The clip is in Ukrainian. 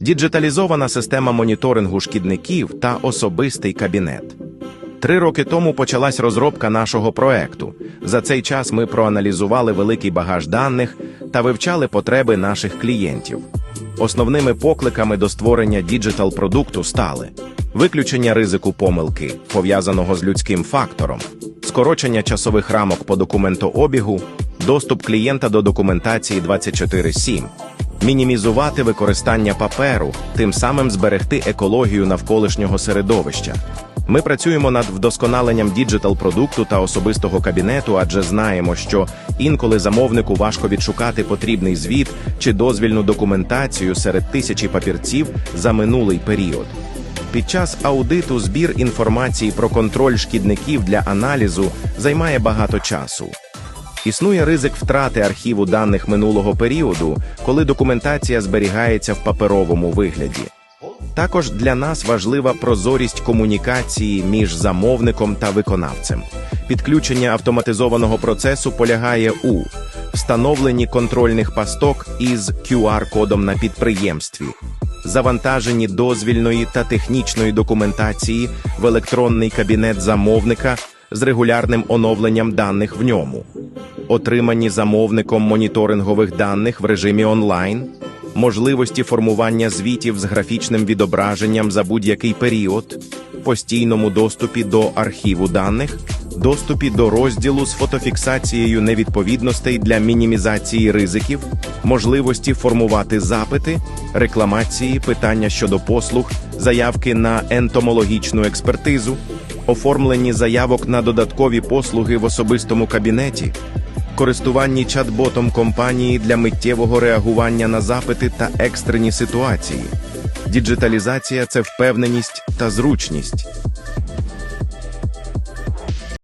діджиталізована система моніторингу шкідників та особистий кабінет. Три роки тому почалась розробка нашого проекту. За цей час ми проаналізували великий багаж даних та вивчали потреби наших клієнтів. Основними покликами до створення діджитал-продукту стали виключення ризику помилки, пов'язаного з людським фактором, скорочення часових рамок по документообігу, доступ клієнта до документації 24/7, мінімізувати використання паперу, тим самим зберегти екологію навколишнього середовища. Ми працюємо над вдосконаленням діджитал-продукту та особистого кабінету, адже знаємо, що інколи замовнику важко відшукати потрібний звіт чи дозвільну документацію серед тисячі папірців за минулий період. Під час аудиту збір інформації про контроль шкідників для аналізу займає багато часу. Існує ризик втрати архіву даних минулого періоду, коли документація зберігається в паперовому вигляді. Також для нас важлива прозорість комунікації між замовником та виконавцем. Підключення автоматизованого процесу полягає у встановленні контрольних пасток із QR-кодом на підприємстві, завантаженні дозвільної та технічної документації в електронний кабінет замовника з регулярним оновленням даних в ньому, отриманні замовником моніторингових даних в режимі онлайн, можливості формування звітів з графічним відображенням за будь-який період, постійному доступі до архіву даних, доступі до розділу з фотофіксацією невідповідностей для мінімізації ризиків, можливості формувати запити, рекламації, питання щодо послуг, заявки на ентомологічну експертизу, оформленні заявок на додаткові послуги в особистому кабінеті, користуванні чат-ботом компанії для миттєвого реагування на запити та екстрені ситуації. Діджиталізація це впевненість та зручність.